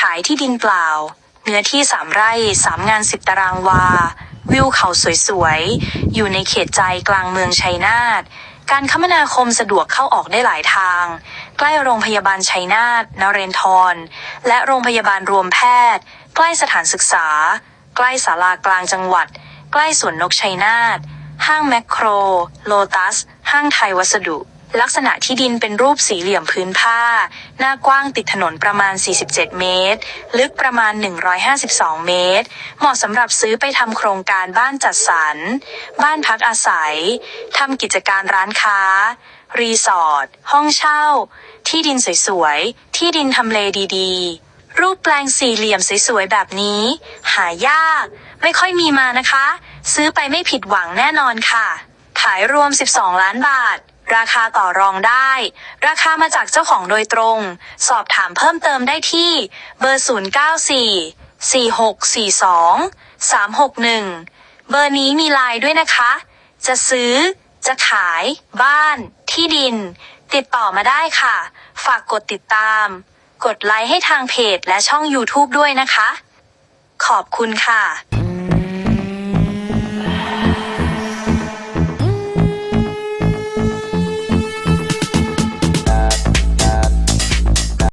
ขายที่ดินเปล่า เนื้อที่สามไร่สามงานสิบตารางวา วิวเขาสวยๆ อยู่ในเขตใจกลางเมืองชัยนาท การคมนาคมสะดวกเข้าออกได้หลายทาง ใกล้โรงพยาบาลชัยนาทนเรนทร และโรงพยาบาลรวมแพทย์ ใกล้สถานศึกษา ใกล้ศาลากลางจังหวัด ใกล้สวนนกชัยนาท ห้างแมคโคร โลตัส ห้างไทยวัสดุ ลักษณะที่ดินเป็นรูปสี่เหลี่ยมพื้นผ้า หน้ากว้างติดถนนประมาณ 47 เมตร ลึกประมาณ 152 เมตร เหมาะสำหรับซื้อไปทำโครงการบ้านจัดสรร บ้านพักอาศัย ทำกิจการร้านค้า รีสอร์ท ห้องเช่า ที่ดินสวยๆ ที่ดินทำเลดีๆ รูปแปลงสี่เหลี่ยมสวยๆ แบบนี้ หายาก ไม่ค่อยมีมานะคะ ซื้อไปไม่ผิดหวังแน่นอนค่ะ ขายรวม 12 ล้านบาท ราคาต่อรองได้ ราคามาจากเจ้าของโดยตรง สอบถามเพิ่มเติมได้ที่เบอร์ 094 4642 361 เบอร์นี้มีไลน์ด้วยนะคะ จะซื้อ จะขาย บ้าน ที่ดิน ติดต่อมาได้ค่ะ ฝากกดติดตาม กดไลค์ให้ทางเพจและช่อง YouTube ด้วยนะคะ ขอบคุณค่ะ